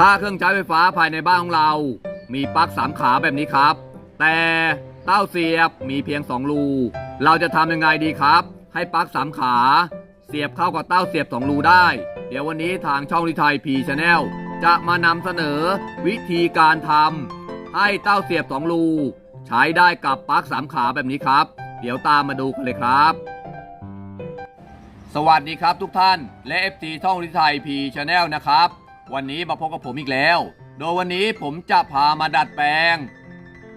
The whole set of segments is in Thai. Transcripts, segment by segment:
ถ้าเครื่องใช้ไฟฟ้าภายในบ้านของเรา มีปลั๊กสามขาแบบนี้ครับ แต่เต้าเสียบมีเพียงสองรู เราจะทำยังไงดีครับ ให้ปลั๊กสามขา เสียบเข้ากับเต้าเสียบสองรูได้ เดี๋ยววันนี้ทางช่องลิไทยพีชาแนลจะมานำเสนอวิธีการทำให้เต้าเสียบสองรู ใช้ได้กับปลั๊กสามขาแบบนี้ครับ เดี๋ยวตามมาดูกันเลยครับสวัสดีครับทุกท่านและ FT ช่องลิไทยพีชาแนลนะครับ วันนี้มาพบกับผมอีกแล้ว โดยวันนี้ผมจะพามาดัดแปลง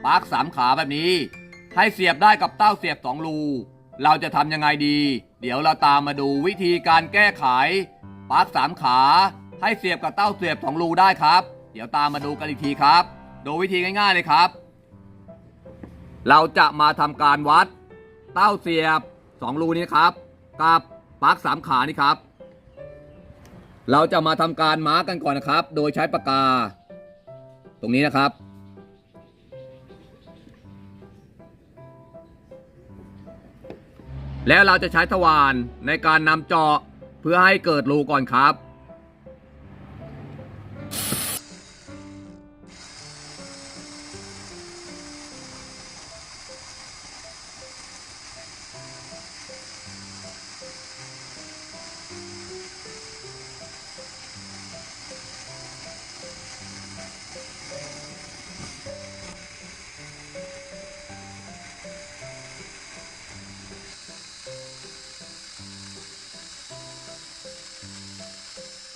ปลั๊กสามขาแบบนี้ ให้เสียบได้กับเต้าเสียบสองรู เราจะทำยังไงดี เดี๋ยวเราตามมาดูวิธีการแก้ไขปลั๊กสามขา ให้เสียบกับเต้าเสียบสองรูได้ครับ เดี๋ยวตามมาดูกันอีกทีครับ โดยวิธีง่ายๆเลยครับ เราจะมาทำการวัด เต้าเสียบสองรูนี้ครับ กับปลั๊กสามขานี่ครับ เราจะมาทำการมาร์กกันก่อนนะครับ โดยใช้ปากกา ตรงนี้นะครับ แล้วเราจะใช้ทวารในการนำเจาะเพื่อให้เกิดรูก่อนครับ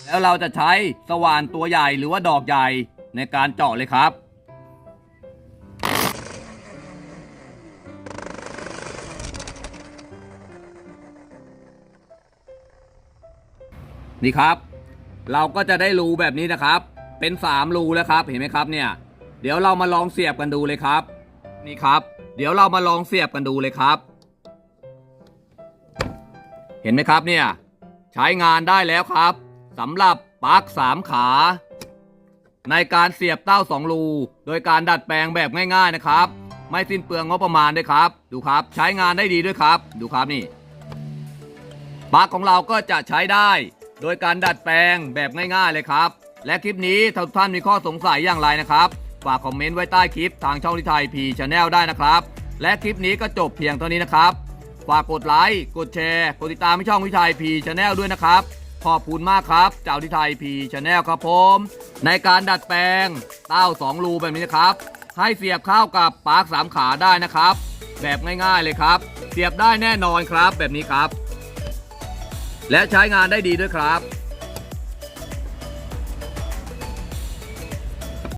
แล้วเราจะใช้สว่านตัวใหญ่หรือว่าดอกใหญ่ในการเจาะเลยครับ นี่ครับ เราก็จะได้รูแบบนี้นะครับ เป็นสามรูแล้วครับเห็นไหมครับเนี่ย เดี๋ยวเรามาลองเสียบกันดูเลยครับ นี่ครับ เดี๋ยวเรามาลองเสียบกันดูเลยครับ เห็นไหมครับเนี่ย ใช้งานได้แล้วครับ สำหรับปลั๊กสามขา ในการเสียบเต้าสองรู โดยการดัดแปลงแบบง่าย ๆนะครับ ไม่สิ้นเปลืองงบประมาณด้วยครับ ดูครับใช้งานได้ดีด้วยครับ ดูครับนี่ปลั๊กของเราก็จะใช้ได้ โดยการดัดแปลงแบบง่าย ๆเลยครับ และคลิปนี้ถ้าทุกท่านมีข้อสงสัยอย่างไรนะครับฝากคอมเมนต์ไว้ใต้คลิปทางช่องทิไทยพีชาแนลได้นะครับ และคลิปนี้ก็จบเพียงเท่านี้นะครับ ฝากกดไลค์ กดแชร์ กดติดตามให้ช่องวิทยพีชาแนลด้วยนะครับ ขอบคุณมากครับเจ้าทิไทยพีชาแนลครับผม ในการดัดแปลงเต้าสองรูแบบนี้นะครับ ให้เสียบเข้ากับปลั๊กสามขาได้นะครับ แบบง่ายๆเลยครับ เสียบได้แน่นอนครับแบบนี้ครับ และใช้งานได้ดีด้วยครับ